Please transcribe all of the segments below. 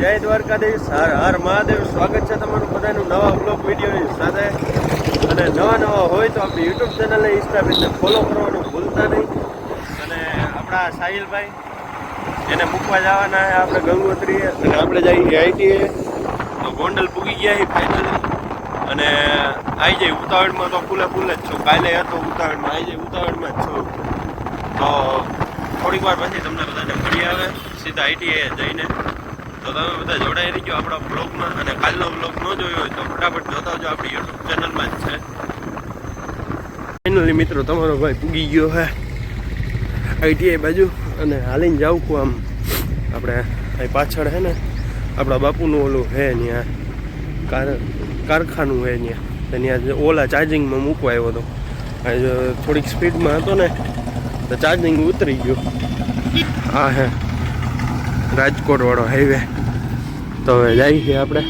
જય દ્વારકાધીશ, હર હર મહાદેવ. સ્વાગત છે તમારું બધાનું નવા બ્લોગ વિડીયોની સાથે. અને નવા નવા હોય તો આપણી યુટ્યુબ ચેનલને ઇન્સ્ટાગ્રામને ફોલો કરવાનું ભૂલતા નહીં. અને આપણા સાહિલભાઈ, એને મૂકવા જવાના છે આપણે ગંગોત્રીએ. અને આપણે જઈએ આઈટીએ તો ગોંડલ પૂગી ગયા ફાઇનલી અને આવી જાય ઉતાવળમાં તો ફૂલે ફૂલે જ છું. કાલે હતો ઉતાવળમાં આવી જાય ઉતાવળમાં જ છું. તો થોડીક વાર પછી તમને બધાને મળી આવે. સીધા આઈટીએ જઈને. તો તમે બધા જોડાઈ રહીજો આપણા બ્લોગમાં અને કાલનો બ્લોગ ન જોયો હોય તો ફટાફટ જોતા હોજો આપણી યુટ્યુબ ચેનલમાં જ છે. ફાઇનલી મિત્રો, તમારો ભાઈ પૂગી ગયો હે. આઈટીઆઈ બાજુ અને હાલીને જાઉં છું આમ. આપણે અહીં પાછળ હે ને, આપણા બાપુનું ઓલું હે ત્યાં કાર, કારખાનું હે ત્યાં ત્યાં ઓલા ચાર્જિંગમાં મૂકવા આવ્યો હતો થોડીક સ્પીડમાં હતો ને, તો ચાર્જિંગ ઉતરી ગયું. હા હે. રાજકોટ વાળો હાઈવે તો હવે જાય છે આપણે.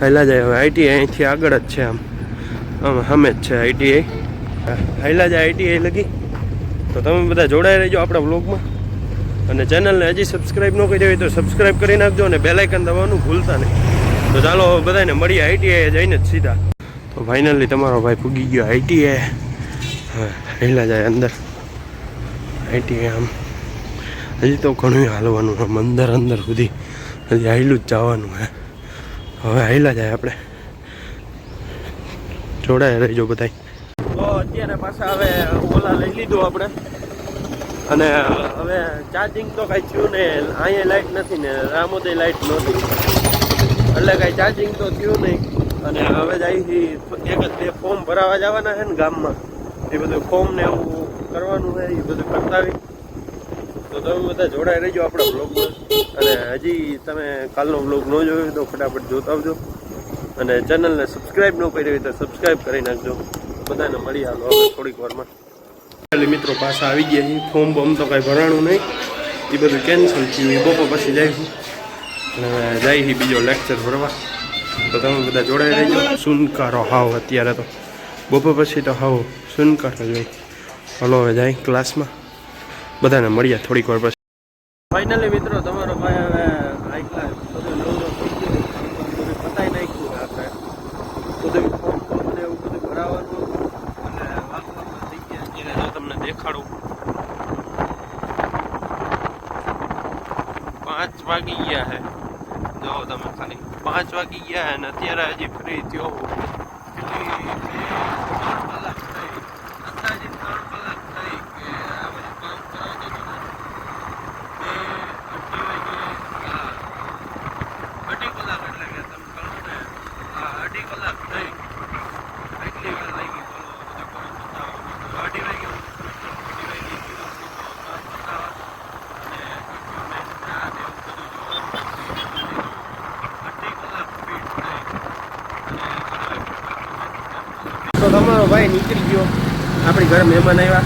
હાઈલા જાય હવે આઈટીઆઈ અહીંથી આગળ જ છે આમ. આમ સામે જ છે આઈટીઆઈ હાઈલા જાય આઈટીઆઈ લગી. તો તમે બધા જોડાઈ રહેજો આપણા વ્લોગમાં. અને ચેનલને હજી સબસ્ક્રાઈબ ન કરી હોય તો સબસ્ક્રાઈબ કરી નાખજો અને બેલાઇકન દબાવવાનું ભૂલતા નહીં. તો ચાલો બધાને મળીએ આઈટીઆઈ જઈને જ સીધા. તો ફાઇનલી તમારો ભાઈ પૂગી ગયો આઈટીઆઈ હાઈલા જાય અંદર. આઈટીઆઈ આમ. હજી તો ઘણું હાલવાનું છે. અંદર અંદર સુધી હજી હાઈલું જ જવાનું હે હવે હાઈલા જાય આપણે. જોડાય રહીજો બધા તો અત્યારે પાછા હવે ઓલા લઈ લીધું આપણે. અને હવે ચાર્જિંગ તો કાંઈ થયું ને અહીંયા લાઇટ નથી ને રામોદય લાઇટ નહોતી. એટલે કાંઈ ચાર્જિંગ તો થયું નહીં. અને હવે જાય એક જ બે ફોર્મ ભરાવા જવાના છે ને ગામમાં. એ બધું ફોર્મ ને એવું કરવાનું છે, એ બધું કરતાવી તો તમે બધા જોડાઈ રહેજો આપણા બ્લોગમાં અને હજી તમે કાલનો બ્લોગ ન જોયો તો ફટાફટ જોતા આવજો. અને ચેનલને સબસ્ક્રાઈબ ન કરી હોય તો સબસ્ક્રાઈબ કરી નાખજો. બધાને મળી હાલો હવે થોડીક વારમાં. એટલે મિત્રો પાછા આવી ગયા છે ફોર્મ બોમ તો કાંઈ ભરાણું નહીં. એ બધું કેન્સલ થયું. એ બપોર પછી જઈશું અને જાય બીજો લેક્ચર ભરવા. તો તમે બધા જોડાઈ રહેજો. સુનકારો હાવ અત્યારે તો. બપોર પછી તો હાવ સુનકારો જોઈ હલો હવે જાય ક્લાસમાં બધાને મળ્યા થોડીક વાર પછી. ફાઇનલી મિત્રો, તમારો ભાઈ હવે ક્લાસ બધું નવરો ગયો. નાખ્યું આપણે એવું બધું ભરાવાનું. અને વાગવામાં થઈ ગયા. તમને દેખાડું. પાંચ વાગી ગયા હે. જો તમે ખાલી પાંચ વાગી ગયા હે ને અત્યારે હજી ફ્રી થયો હું. કેટલી બે, ત્રણ કલાક થઈ અંદાજિત ત્રણ કલાક થઈ કે આ બધું કામ કરાવતો હતો ને બે અઢી વાગે હા, અઢી કલાક એટલે કે તમે કહો ને હા અઢી કલાક થઈ એટલી વાર લાગી બોલો બધું કામ પતાવવામાં. અઢી વાગે હું અઢી વાગે ગયો સીધો કામ પતાવવા અને document ને આ ને એવું બધું જોવાનું અઢી કલાક સ્પીડ થઈ તો તમારો ભાઈ નીકળી ગયો. આપણી ઘરે મહેમાન આવ્યા.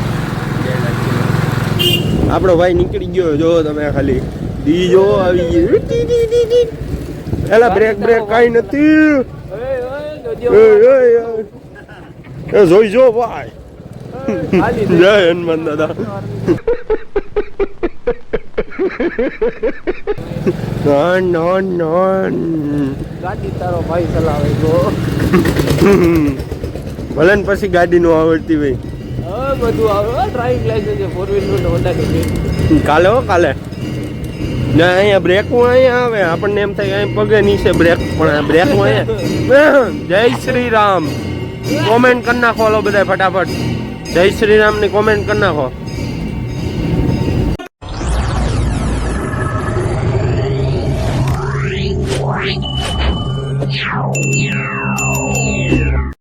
આપણો ભાઈ નીકળી ગયો. જો તમે ખાલી દી જો આવી ગઈ. એલા બ્રેક બ્રેક કાઈ નથી. જોઈ જો ભાઈ. જય હનુમાન દાદા. નોન નોન નોન. ગાડી તારો ભાઈ ચલાવે જો ભલે ને પછી ગાડી નો આવડતી હવે બધું આવે. ડ્રાઇવિંગ લાઇસન્સ છે ફોર વ્હીલરનું હોન્ડા કાલે હો કાલે. ના અહીંયા બ્રેકમાં અહીંયા આવે. આપણને એમ થાય અહીં પગે નીચે બ્રેક પણ આ બ્રેકમાં અહીંયા. જય શ્રી રામ. કોમેન્ટ કરી નાખો બધા ફટાફટ. જય શ્રી રામની કોમેન્ટ કરી નાખો.